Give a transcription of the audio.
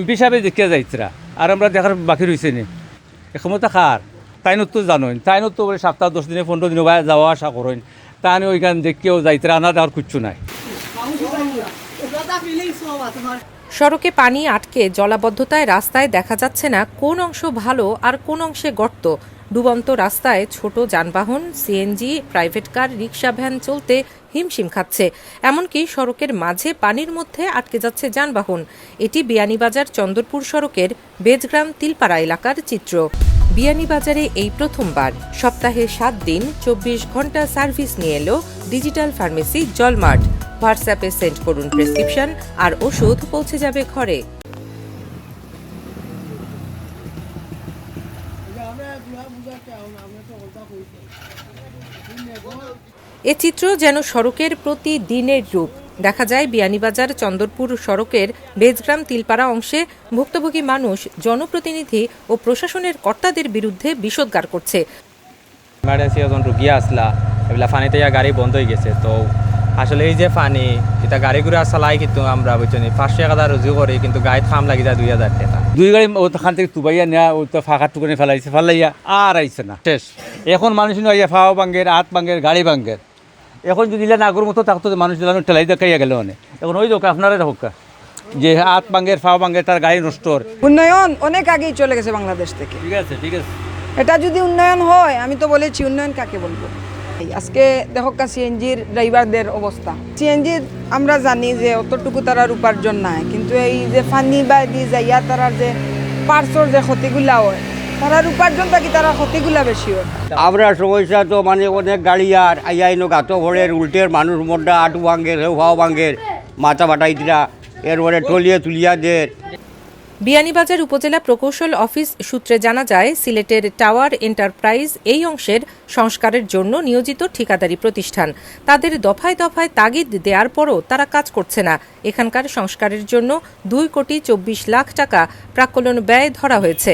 MP সাহেবে দেখিয়া যাইতরা? আর আমরা দেখার বাকি রয়েছে নি। ক্ষমতা খার তাইনত তো জানো তাইনত তো বলে সপ্তাহ দশ দিনে, পনেরো দিনে বাইরে যাওয়া আসা করেন। তাই ওইখান দেখিয়েও যাইতরা আনা দেওয়ার কিচ্ছু নাই। সড়কে পানি আটকে জলাবদ্ধতায় রাস্তায় দেখা যাচ্ছে না কোন অংশ ভালো আর কোন অংশে গর্ত। ডুবন্ত রাস্তায় ছোট যানবাহন CNG private car rickshaw van চলতে হিমশিম খাচ্ছে। এমনকি সড়কের মাঝে পানির মধ্যে আটকে যাচ্ছে যানবাহন। এটি বিয়ানীবাজার চন্দরপুর সড়কের বেজগ্রাম তিলপাড়া এলাকার চিত্র। বিয়ানীবাজারে এই প্রথমবার। সপ্তাহে সাত দিন, চব্বিশ ঘণ্টা সার্ভিস নিয়ে এলো ডিজিটাল ফার্মেসি জলমার্ট। হোয়াটসঅ্যাপে সেন্ড করুন প্রেসক্রিপশন আর ওষুধ পৌঁছে যাবে ঘরে। এ চিত্র যেন সড়কের প্রতিদিনের রূপ। দেখা যায় বিয়ানীবাজার চন্দরপুর সড়কের বেজগ্রাম তিলপাড়া অংশে ভুক্তভোগী মানুষ, জনপ্রতিনিধি ও প্রশাসনের কর্তাদের বিরুদ্ধে বিষোদ্গার করছে। ইমার্জেন্সি যখন রুগী আসলা এগুলা গাড়ি বন্ধ হয়ে গেছে, তো আসলে এই যে পানি এটা গাড়ি ঘুরে চালাই কিন্তু আমরা বুঝছি পাঁচশো এক হাজার রুজু করি কিন্তু গাড়িত খাম লাগি যায় দুই হাজার টাকা। দুই গাড়ি ওখান থেকে তুবাইয়া নেওয়া ওই তো ফাঁকা টুকুনে ফেলাইছে ফেলাইয়া আর আইছে না। শেষ। এখন মানুষ আইয়া ফাও বাঙ্গের আত বাঙ্গের গাড়ি বাঙ্গের। এখন যদি ইলা নাগর মতো থাকতো মানুষ দিলানো ঠেলাই দেখাইয়া গেল অনেক এখন ওই দোকা আপনারা হোক যে আত বাঙ্গের ফাও বাঙ্গের তার গাড়ি নষ্ট উন্নয়ন অনেক আগেই চলে গেছে বাংলাদেশ থেকে। ঠিক আছে ঠিক আছে। এটা যদি উন্নয়ন হয় আমি তো বলেছি উন্নয়ন কাকে বলব? আজকে দেখো সিএনজির ড্রাইভারদের অবস্থা। সিএনজির আমরা জানি যে অতটুকু তারার উপার্জন নাই, কিন্তু এই যে ফানি বা দি যাইয়া তারার যে পার্সর যে ক্ষতিগুলা হয়, তারার উপার্জন থাকি তারা ক্ষতিগুলা বেশি হয়? আমরা সমস্যা তো মানে অনেক গাড়ি আর আইয়াইনো গাতো ভরের উল্টের মানুষ মোড্ডা আটু ভাঙ্গের হেউ ভাঙ্গের মাথা বাটাই দিলা এরপরে টলিয়ে তুলিয়া দের বিয়ানীবাজার উপজেলা প্রকৌশল অফিস সূত্রে জানা যায়, সিলেটের টাওয়ার এন্টারপ্রাইজ এই অংশের সংস্কারের জন্য নিয়োজিত ঠিকাদারি প্রতিষ্ঠান। তাদের দফায় দফায় তাগিদ দেওয়ার পরও তারা কাজ করছে না। এখানকার সংস্কারের জন্য দুই কোটি চব্বিশ লাখ টাকা প্রাক্কলন ব্যয় ধরা হয়েছে।